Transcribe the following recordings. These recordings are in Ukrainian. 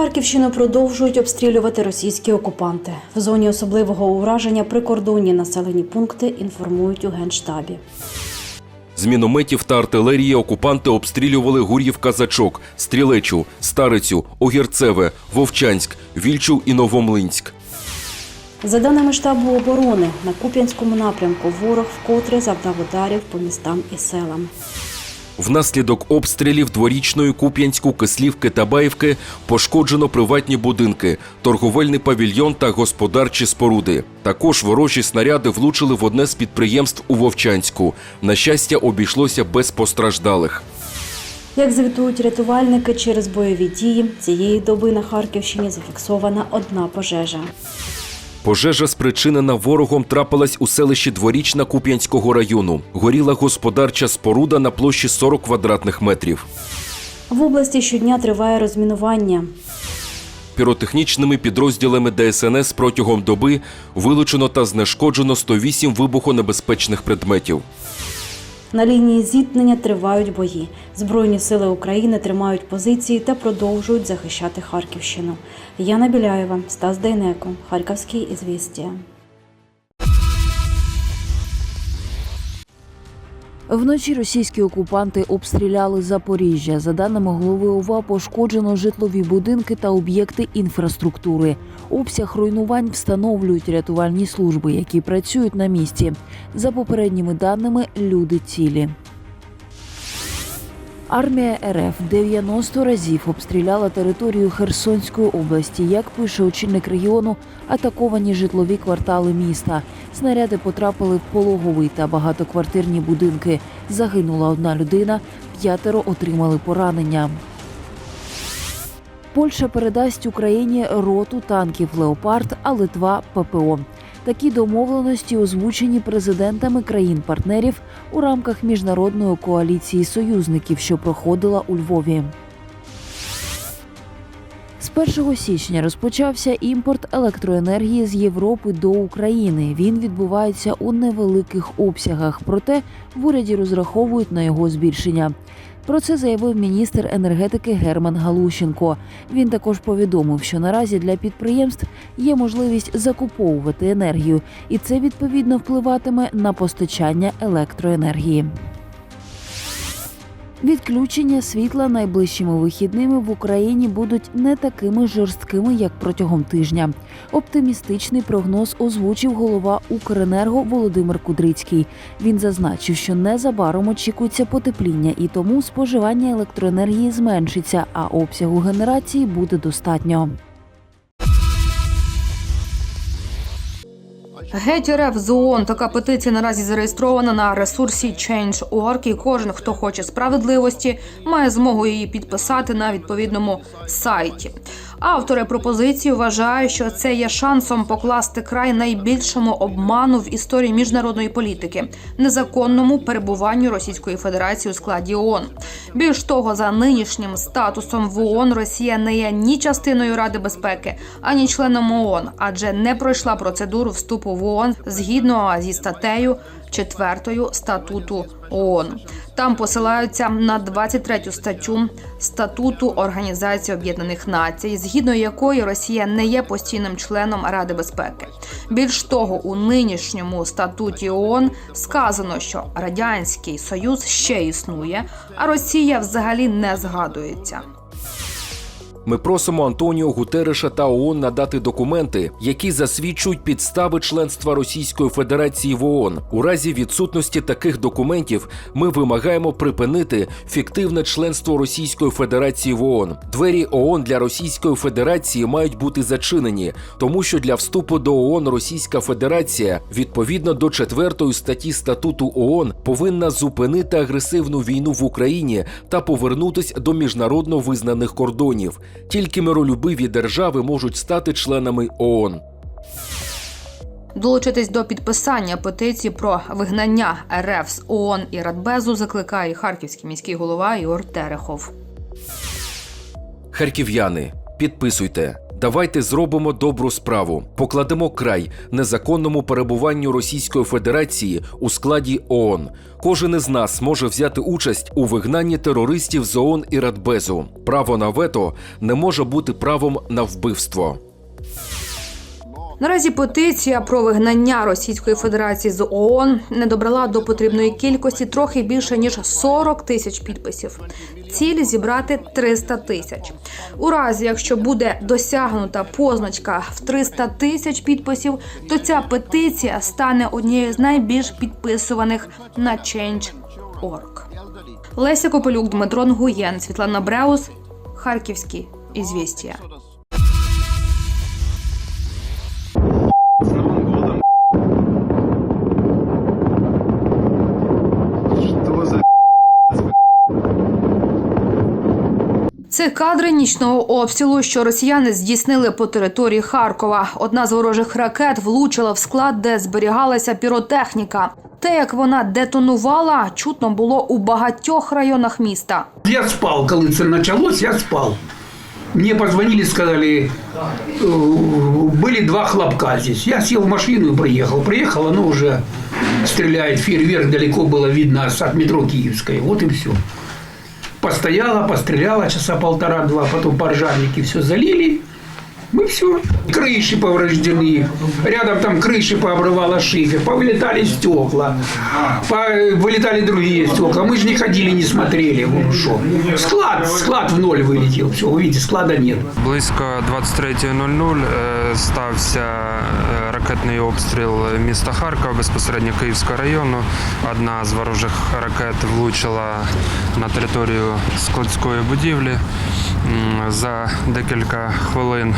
Харківщину продовжують обстрілювати російські окупанти. В зоні особливого ураження прикордонні населені пункти інформують у генштабі. З мінометів та артилерії окупанти обстрілювали Гур'їв-Казачок, Стрілечу, Старицю, Огірцеве, Вовчанськ, Вільчу і Новомлинськ. За даними штабу оборони, на Куп'янському напрямку ворог вкотре завдав ударів по містам і селам. Внаслідок обстрілів дворічної Куп'янську, Кислівки та Баївки пошкоджено приватні будинки, торговельний павільйон та господарчі споруди. Також ворожі снаряди влучили в одне з підприємств у Вовчанську. На щастя, обійшлося без постраждалих. Як звітують рятувальники, через бойові дії цієї доби на Харківщині зафіксована одна пожежа. Пожежа, спричинена ворогом, трапилась у селищі Дворічна Куп'янського району. Горіла господарча споруда на площі 40 квадратних метрів. В області щодня триває розмінування. Піротехнічними підрозділами ДСНС протягом доби вилучено та знешкоджено 108 вибухонебезпечних предметів. На лінії зіткнення тривають бої. Збройні сили України тримають позиції та продовжують захищати Харківщину. Яна Біляєва, Стас Дейнеко, Харківський ізвістія. Вночі російські окупанти обстріляли Запоріжжя. За даними голови ОВА, пошкоджено житлові будинки та об'єкти інфраструктури. Обсяг руйнувань встановлюють рятувальні служби, які працюють на місці. За попередніми даними, люди цілі. Армія РФ 90 разів обстріляла територію Херсонської області. Як пише очільник регіону, атаковані житлові квартали міста. Снаряди потрапили в пологовий та багатоквартирні будинки. Загинула одна людина, п'ятеро отримали поранення. Польща передасть Україні роту танків Леопард, а Литва ППО. Такі домовленості озвучені президентами країн-партнерів у рамках міжнародної коаліції союзників, що проходила у Львові. З 1 січня розпочався імпорт електроенергії з Європи до України. Він відбувається у невеликих обсягах, проте в уряді розраховують на його збільшення. Про це заявив міністр енергетики Герман Галущенко. Він також повідомив, що наразі для підприємств є можливість закуповувати енергію, і це відповідно впливатиме на постачання електроенергії. Відключення світла найближчими вихідними в Україні будуть не такими жорсткими, як протягом тижня. Оптимістичний прогноз озвучив голова Укренерго Володимир Кудрицький. Він зазначив, що незабаром очікується потепління, і тому споживання електроенергії зменшиться, а обсягу генерації буде достатньо. Геть РФ з. Така петиція наразі зареєстрована на ресурсі Change.org, і кожен, хто хоче справедливості, має змогу її підписати на відповідному сайті. Автори пропозиції вважають, що це є шансом покласти край найбільшому обману в історії міжнародної політики незаконному перебуванню Російської Федерації у складі ООН. Більш того, за нинішнім статусом в ООН Росія не є ні частиною Ради безпеки, ані членом ООН, адже не пройшла процедуру вступу в ООН згідно зі статтею 4 статуту ООН. Там посилаються на 23 статтю статуту Організації Об'єднаних Націй, згідно якої Росія не є постійним членом Ради безпеки. Більш того, у нинішньому статуті ООН сказано, що радянський союз ще існує, а Росія взагалі не згадується. Ми просимо Антоніо Гутереша та ООН надати документи, які засвідчують підстави членства Російської Федерації в ООН. У разі відсутності таких документів ми вимагаємо припинити фіктивне членство Російської Федерації в ООН. Двері ООН для Російської Федерації мають бути зачинені, тому що для вступу до ООН Російська Федерація відповідно до четвертої статті статуту ООН повинна зупинити агресивну війну в Україні та повернутись до міжнародно визнаних кордонів. Тільки миролюбиві держави можуть стати членами ООН. Долучитись до підписання петиції про вигнання РФ з ООН і Радбезу закликає харківський міський голова Ігор Терехов. Харків'яни, підписуйте. Давайте зробимо добру справу, покладемо край незаконному перебуванню Російської Федерації у складі ООН. Кожен із нас може взяти участь у вигнанні терористів з ООН і Радбезу. Право на вето не може бути правом на вбивство. Наразі петиція про вигнання Російської Федерації з ООН не добрала до потрібної кількості трохи більше ніж 40 тисяч підписів. Ціль зібрати 300 тисяч. У разі, якщо буде досягнута позначка в 300 тисяч підписів, то ця петиція стане однією з найбільш підписуваних на Change.org. Леся Копелюк, Дмитро Нгуєн, Світлана Бреус, Харківські ізвістія. Це кадри нічного обстрілу, що росіяни здійснили по території Харкова. Одна з ворожих ракет влучила в склад, де зберігалася піротехніка. Те, як вона детонувала, чутно було у багатьох районах міста. Я спал, коли це началось, я спал. Мне позвонили, сказали, э, были два хлопка здесь. Я сел в машину и приехал. Приехал, оно уже стреляет, фейерверк далеко было видно от метро Киевское. Вот и все. Постояла, постреляла часа полтора-два, потом поржавники все залили. Мы все. Крыши повреждены. Рядом там крыши пообрывало шифер. Повылетали стекла. По- Вылетали другие стекла. Мы же не ходили, не смотрели. Вот что. Склад, склад в ноль вылетел. Все, вы видите, склада нет. Близько 23.00 е, стався е, ракетний обстріл міста Харкова, безпосередньо Київського району. Одна з ворожих ракет влучила на територію складської будівлі. М, За декілька хвилин е,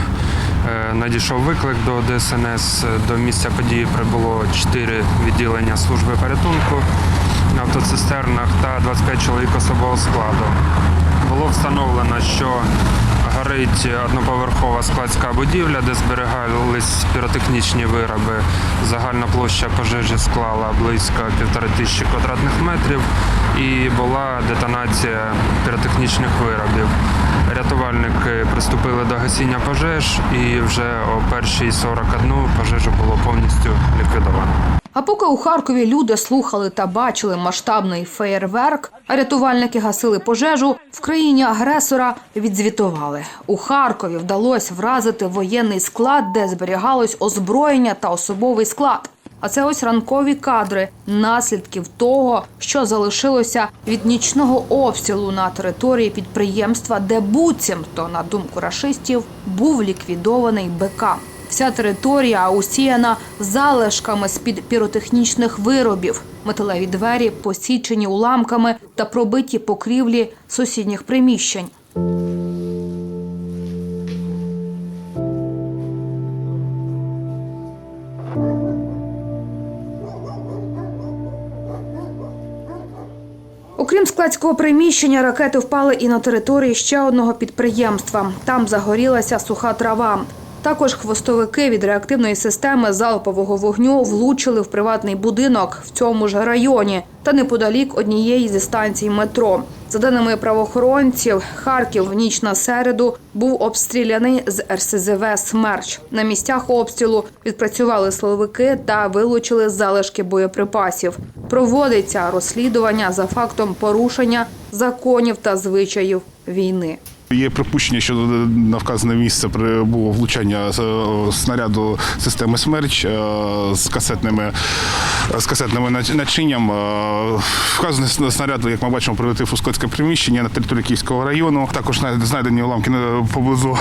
надійшов виклик до ДСНС. До місця події прибуло 4 відділення служби порятунку на автоцистернах та 25 чоловік особового складу. Було встановлено, що горить одноповерхова складська будівля, де зберігались піротехнічні вироби. Загальна площа пожежі склала близько півтори тисячі квадратних метрів і була детонація піротехнічних виробів. Рятувальники приступили до гасіння пожеж і вже о 1.41 пожежа було повністю ліквідовано. А поки у Харкові люди слухали та бачили масштабний феєрверк, а рятувальники гасили пожежу, в країні агресора відзвітували. У Харкові вдалося вразити воєнний склад, де зберігалось озброєння та особовий склад. А це ось ранкові кадри наслідків того, що залишилося від нічного обстрілу на території підприємства, де буцімто, на думку рашистів, був ліквідований БК. Вся територія усіяна залишками з-під піротехнічних виробів, металеві двері посічені уламками та пробиті покрівлі сусідніх приміщень. Окрім складського приміщення, ракети впали і на території ще одного підприємства. Там загорілася суха трава. Також хвостовики від реактивної системи залпового вогню влучили в приватний будинок в цьому ж районі та неподалік однієї зі станцій метро. За даними правоохоронців, Харків в ніч на середу був обстріляний з РСЗВ Смерч. На місцях обстрілу відпрацювали силовики та вилучили залишки боєприпасів. Проводиться розслідування за фактом порушення законів та звичаїв війни. Є припущення, що на вказане місце було влучання е, снаряду системи смерч е, з касетними з касетними нач- начинням. Е, Вказаний снаряд, як ми бачимо, прилетів у складське приміщення на території Київського району. Також знай- знайдені уламки на- поблизу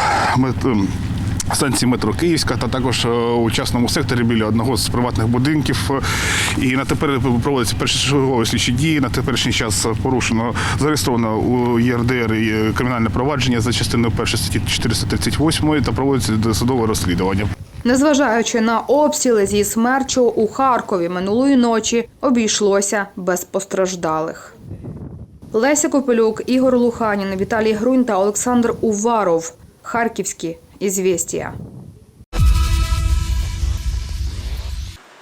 станції метро Київська та також е, у частному секторі біля одного з приватних будинків. І на тепер проводяться першочергові слідчі дії. На теперішній час порушено зареєстровано у ЄРДР кримінальне провадження за частиною 1 статті 438 та проводиться досудове розслідування. Незважаючи на обстріли зі смерчу у Харкові минулої ночі обійшлося без постраждалих. Леся Копелюк, Ігор Луханін, Віталій Грунь та Олександр Уваров. Харківські ізвістія.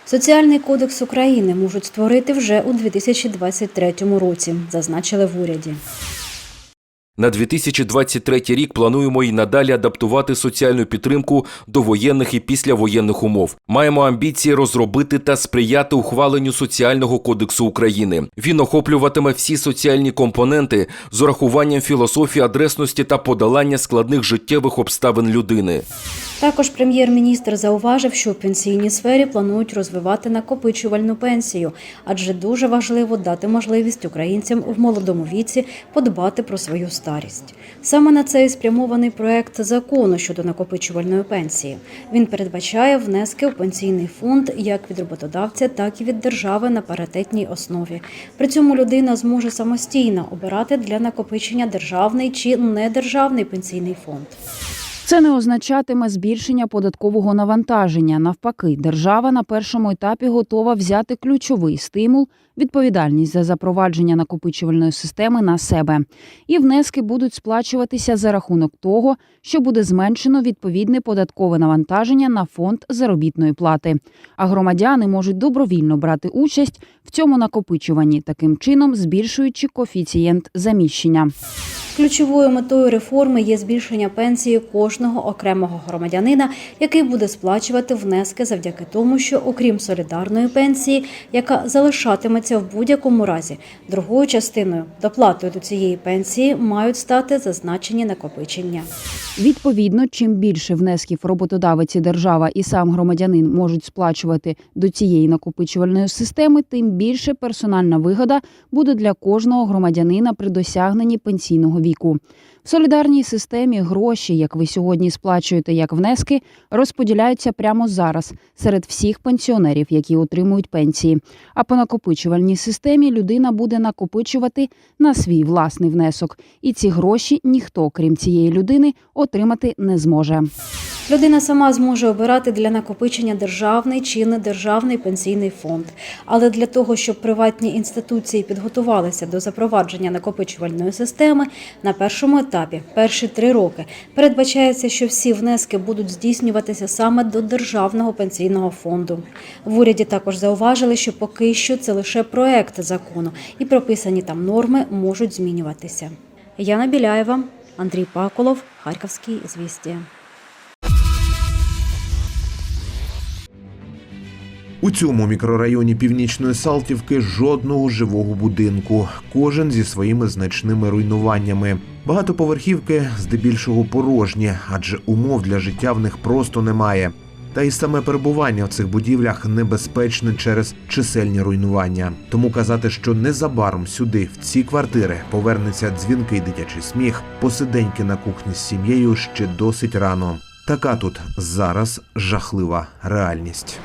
Соціальний кодекс України можуть створити вже у 2023 році, зазначили в уряді. На 2023 рік плануємо і надалі адаптувати соціальну підтримку до воєнних і післявоєнних умов. Маємо амбіції розробити та сприяти ухваленню соціального кодексу України. Він охоплюватиме всі соціальні компоненти з урахуванням філософії адресності та подолання складних життєвих обставин людини. Також прем'єр-міністр зауважив, що у пенсійній сфері планують розвивати накопичувальну пенсію, адже дуже важливо дати можливість українцям в молодому віці подбати про свою старість. Саме на це і спрямований проект закону щодо накопичувальної пенсії. Він передбачає внески в пенсійний фонд як від роботодавця, так і від держави на паритетній основі. При цьому людина зможе самостійно обирати для накопичення державний чи недержавний пенсійний фонд. Це не означатиме збільшення податкового навантаження. Навпаки, держава на першому етапі готова взяти ключовий стимул, відповідальність за запровадження накопичувальної системи на себе. І внески будуть сплачуватися за рахунок того, що буде зменшено відповідне податкове навантаження на фонд заробітної плати. А громадяни можуть добровільно брати участь в цьому накопичуванні, таким чином збільшуючи коефіцієнт заміщення. Ключовою метою реформи є збільшення пенсії кожного окремого громадянина, який буде сплачувати внески завдяки тому, що окрім солідарної пенсії, яка залишатиметься в будь-якому разі, другою частиною доплатою до цієї пенсії мають стати зазначені накопичення. Відповідно, чим більше внесків роботодавець і держава і сам громадянин можуть сплачувати до цієї накопичувальної системи, тим більше персональна вигода буде для кожного громадянина при досягненні пенсійного віку. В солідарній системі гроші, як ви сьогодні сплачуєте як внески, розподіляються прямо зараз серед всіх пенсіонерів, які отримують пенсії. А по накопичувальній системі людина буде накопичувати на свій власний внесок, і ці гроші ніхто, крім цієї людини, отримати не зможе. Людина сама зможе обирати для накопичення державний чи недержавний пенсійний фонд. Але для того, щоб приватні інституції підготувалися до запровадження накопичувальної системи, на першому етапі, перші три роки, передбачається, що всі внески будуть здійснюватися саме до державного пенсійного фонду. В уряді також зауважили, що поки що це лише проект закону, і прописані там норми можуть змінюватися. Яна Біляєва, Андрій Паколов, Харківські звістя. У цьому мікрорайоні північної Салтівки жодного живого будинку, кожен зі своїми значними руйнуваннями. Багатоповерхівки здебільшого порожні, адже умов для життя в них просто немає. Та й саме перебування в цих будівлях небезпечне через чисельні руйнування. Тому казати, що незабаром сюди, в ці квартири, повернеться дзвінкий дитячий сміх, посиденьки на кухні з сім'єю ще досить рано. Така тут зараз жахлива реальність.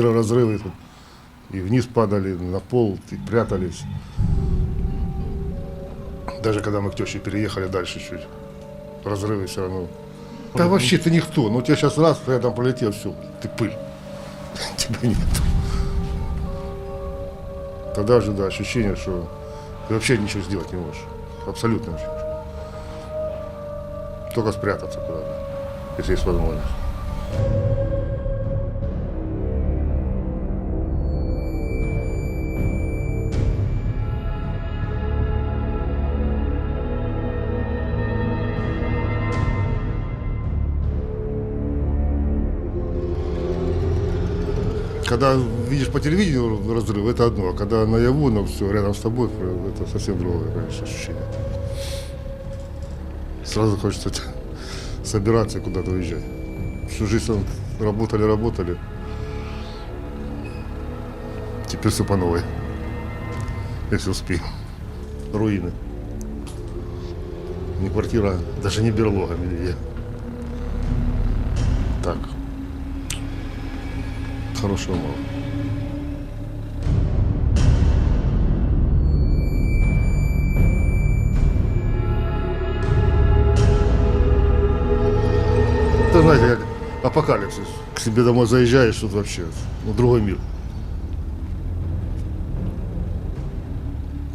Пироразрывы тут. И вниз падали, на пол, и прятались. Даже когда мы к теще переехали дальше чуть, разрывы все равно. Да вообще ты никто. Ну, тебя сейчас раз, рядом полетел, все, ты пыль. Тебя нет. Тогда уже, да, ощущение, что ты вообще ничего сделать не можешь. Абсолютно ничего. Только спрятаться куда-то, если есть возможность. Когда видишь по телевидению разрыв, это одно, а когда наяву, но все рядом с тобой, это совсем другое, конечно, ощущение. Сразу хочется собираться куда-то уезжать. Всю жизнь работали, работали. Теперь все по новой. Если успеем. Руины. Не квартира, даже не берлога нигде. Хорошего мало. Это, знаете, как апокалипсис. К себе домой заезжаешь, тут вообще ну, другой мир.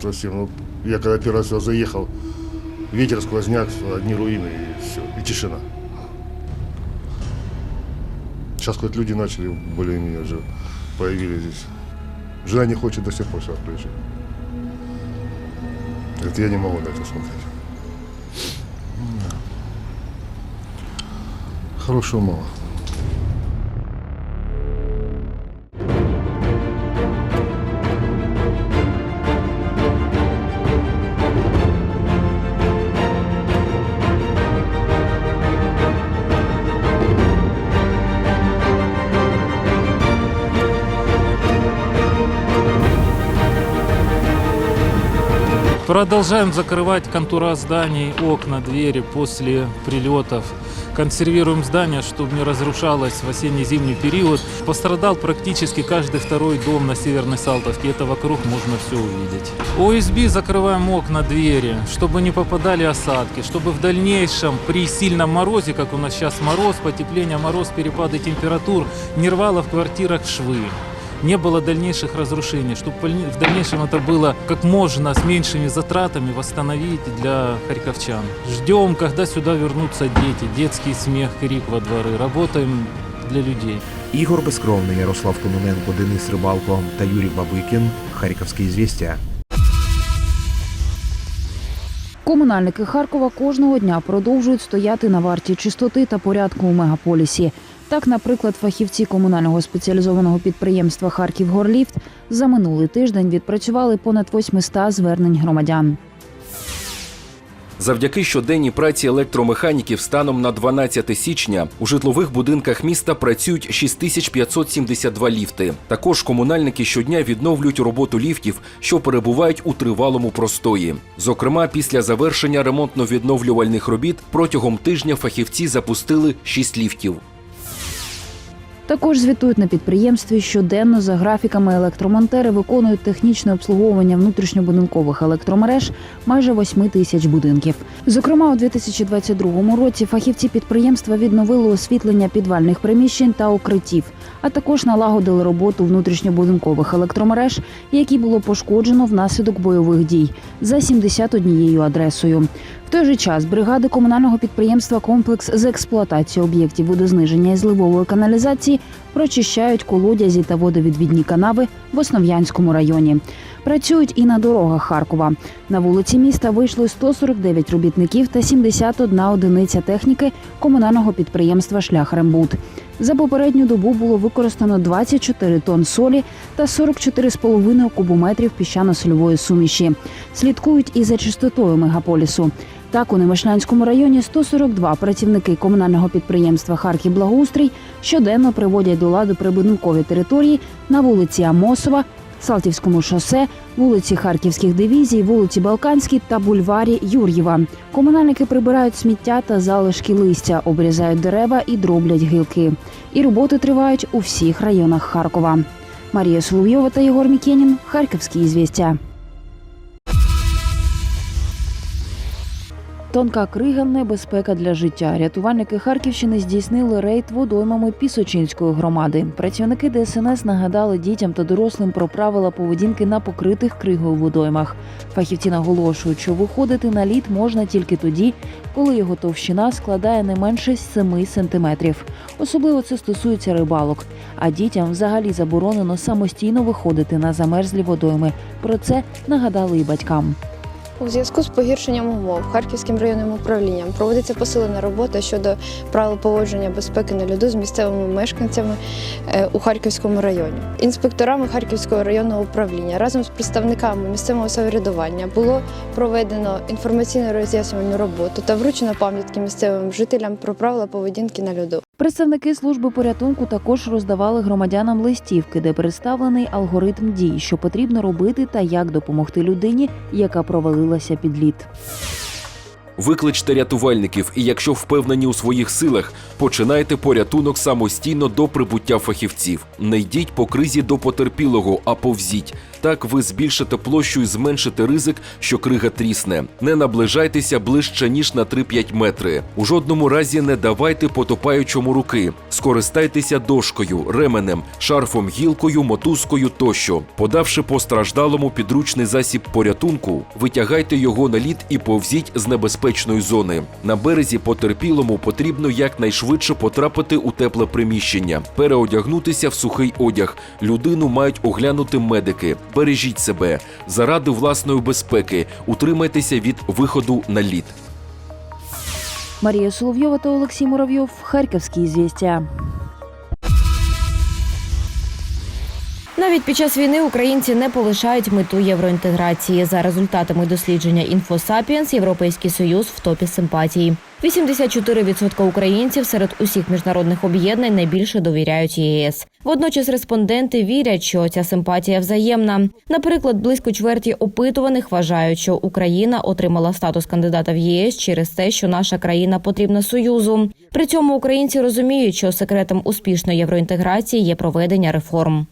Совсем, ну, я когда первый раз сюда заехал, ветер, сквозняк, одни руины и все, и тишина. Сейчас хоть люди начали более-менее уже появились здесь. Жена не хочет до сих пор сюда приезжать. Говорит, я не могу на это смотреть. Хорошего мало. Продолжаем закрывать контура зданий, окна, двери после прилетов. Консервируем здание, чтобы не разрушалось в осенне-зимний период. Пострадал практически каждый второй дом на Северной Салтовке. Это вокруг можно все увидеть. ОСБ закрываем окна, двери, чтобы не попадали осадки, чтобы в дальнейшем при сильном морозе, как у нас сейчас мороз, потепление, мороз, перепады температур, не рвало в квартирах швы не было дальнейших разрушений, чтобы в дальнейшем это было как можно с меньшими затратами восстановить для харьковчан. Ждем, когда сюда вернутся дети, детский смех, крик во дворы. Работаем для людей. Ігор Безкровний, Ярослав Кононенко, Денис Рибалко та Юрій Бабикін. Харківські звістя. Комунальники Харкова кожного дня продовжують стояти на варті чистоти та порядку у мегаполісі. Так, наприклад, фахівці комунального спеціалізованого підприємства Харків-Горліфт за минулий тиждень відпрацювали понад 800 звернень громадян. Завдяки щоденній праці електромеханіків станом на 12 січня у житлових будинках міста працюють 6572 ліфти. Також комунальники щодня відновлюють роботу ліфтів, що перебувають у тривалому простої. Зокрема, після завершення ремонтно-відновлювальних робіт протягом тижня фахівці запустили 6 ліфтів. Також звітують на підприємстві щоденно за графіками електромонтери виконують технічне обслуговування внутрішньобудинкових електромереж майже 8 тисяч будинків. Зокрема, у 2022 році фахівці підприємства відновили освітлення підвальних приміщень та укриттів, а також налагодили роботу внутрішньобудинкових електромереж, які було пошкоджено внаслідок бойових дій за 71 адресою. В той же час бригади комунального підприємства Комплекс з експлуатації об'єктів водозниження і зливової каналізації прочищають колодязі та водовідвідні канави в Основ'янському районі. Працюють і на дорогах Харкова. На вулиці міста вийшли 149 робітників та 71 одиниця техніки комунального підприємства Шлях Рембут. За попередню добу було використано 24 тонн солі та 44,5 кубометрів піщано-сольової суміші. Слідкують і за чистотою мегаполісу. Так, у Немишлянському районі 142 працівники комунального підприємства Харків Благоустрій щоденно приводять до ладу прибудинкові території на вулиці Амосова, Салтівському шосе, вулиці Харківських дивізій, вулиці Балканській та бульварі Юр'єва. Комунальники прибирають сміття та залишки листя, обрізають дерева і дроблять гілки. І роботи тривають у всіх районах Харкова. Марія Соловйова та Єгор Мікенін. Харківські ізвістя. Тонка крига небезпека для життя. Рятувальники Харківщини здійснили рейд водоймами Пісочинської громади. Працівники ДСНС нагадали дітям та дорослим про правила поведінки на покритих кригою водоймах. Фахівці наголошують, що виходити на лід можна тільки тоді, коли його товщина складає не менше 7 сантиметрів. Особливо це стосується рибалок. А дітям взагалі заборонено самостійно виходити на замерзлі водойми. Про це нагадали і батькам. У зв'язку з погіршенням умов Харківським районним управлінням проводиться посилена робота щодо правил поводження безпеки на льоду з місцевими мешканцями е, у Харківському районі. Інспекторами Харківського районного управління разом з представниками місцевого самоврядування було проведено інформаційно роз'яснювальну роботу та вручено пам'ятки місцевим жителям про правила поведінки на льоду. Представники служби порятунку також роздавали громадянам листівки, де представлений алгоритм дій, що потрібно робити та як допомогти людині, яка провалилася під лід. Викличте рятувальників, і якщо впевнені у своїх силах, починайте порятунок самостійно до прибуття фахівців. Не йдіть по кризі до потерпілого, а повзіть. Так ви збільшите площу і зменшите ризик, що крига трісне. Не наближайтеся ближче ніж на 3-5 метри. У жодному разі не давайте потопаючому руки. Скористайтеся дошкою, ременем, шарфом, гілкою, мотузкою тощо. Подавши постраждалому підручний засіб порятунку, витягайте його на лід і повзіть з небезпечної зони. На березі потерпілому потрібно якнайшвидше потрапити у тепле приміщення, переодягнутися в сухий одяг. Людину мають оглянути медики. Бережіть себе заради власної безпеки. Утримайтеся від виходу на лід. Марія Соловйова та Олексій Муравйов. Харківські звістя. Навіть під час війни українці не полишають мету євроінтеграції. За результатами дослідження «Інфосапіенс» Європейський Союз в топі симпатії. 84% українців серед усіх міжнародних об'єднань найбільше довіряють ЄС. Водночас респонденти вірять, що ця симпатія взаємна. Наприклад, близько чверті опитуваних вважають, що Україна отримала статус кандидата в ЄС через те, що наша країна потрібна союзу. При цьому українці розуміють, що секретом успішної євроінтеграції є проведення реформ.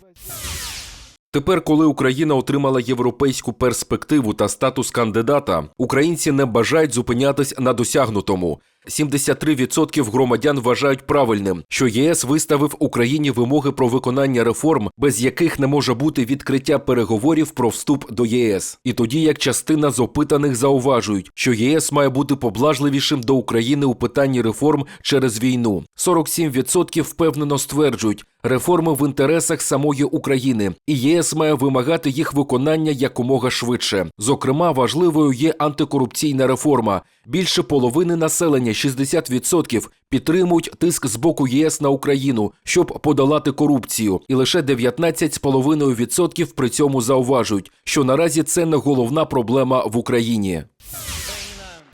Тепер, коли Україна отримала європейську перспективу та статус кандидата, українці не бажають зупинятись на досягнутому. 73% громадян вважають правильним, що ЄС виставив Україні вимоги про виконання реформ, без яких не може бути відкриття переговорів про вступ до єС. І тоді як частина з опитаних зауважують, що ЄС має бути поблажливішим до України у питанні реформ через війну. 47% впевнено стверджують, реформи в інтересах самої України, і ЄС має вимагати їх виконання якомога швидше. Зокрема, важливою є антикорупційна реформа. Більше половини населення 60% підтримують тиск з боку ЄС на Україну, щоб подолати корупцію, і лише 19,5% при цьому зауважують, що наразі це не головна проблема в Україні.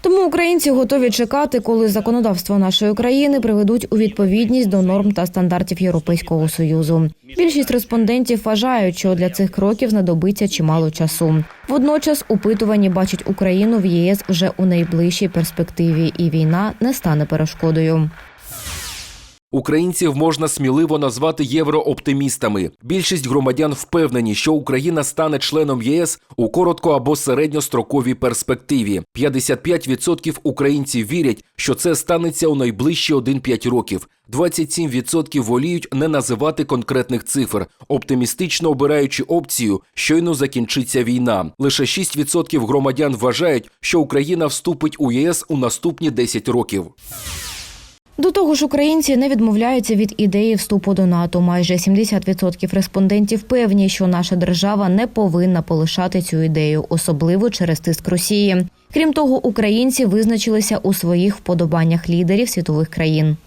Тому українці готові чекати, коли законодавство нашої країни приведуть у відповідність до норм та стандартів Європейського союзу. Більшість респондентів вважають, що для цих кроків знадобиться чимало часу. Водночас опитувані бачать Україну в ЄС вже у найближчій перспективі, і війна не стане перешкодою. Українців можна сміливо назвати єврооптимістами. Більшість громадян впевнені, що Україна стане членом ЄС у коротко або середньостроковій перспективі. 55% українців вірять, що це станеться у найближчі 1-5 років. 27% воліють не називати конкретних цифр, оптимістично обираючи опцію, щойно закінчиться війна. Лише 6% громадян вважають, що Україна вступить у ЄС у наступні 10 років. До того ж, українці не відмовляються від ідеї вступу до НАТО. Майже 70% респондентів певні, що наша держава не повинна полишати цю ідею, особливо через тиск Росії. Крім того, українці визначилися у своїх вподобаннях лідерів світових країн.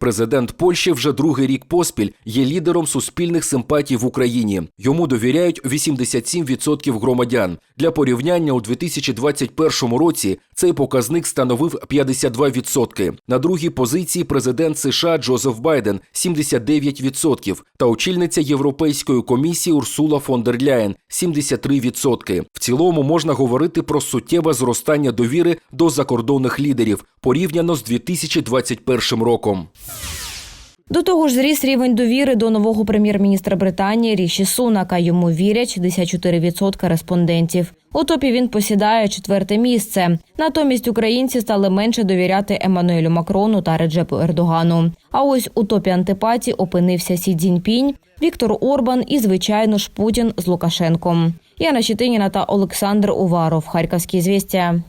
Президент Польщі вже другий рік поспіль є лідером суспільних симпатій в Україні. Йому довіряють 87% громадян. Для порівняння у 2021 році цей показник становив 52%. На другій позиції президент США Джозеф Байден 79% та очільниця Європейської комісії Урсула фон дер Ляєн 73%. В цілому можна говорити про суттєве зростання довіри до закордонних лідерів порівняно з 2021 роком. До того ж, зріс рівень довіри до нового прем'єр-міністра Британії Ріші Сунака. Йому вірять 64% респондентів. У топі він посідає четверте місце. Натомість українці стали менше довіряти Еммануелю Макрону та Реджепу Ердогану. А ось у топі антипатій опинився Сі Цзіньпінь, Віктор Орбан і, звичайно ж, Путін з Лукашенком. Яна Щетиніна та Олександр Уваров. Харківські звістя.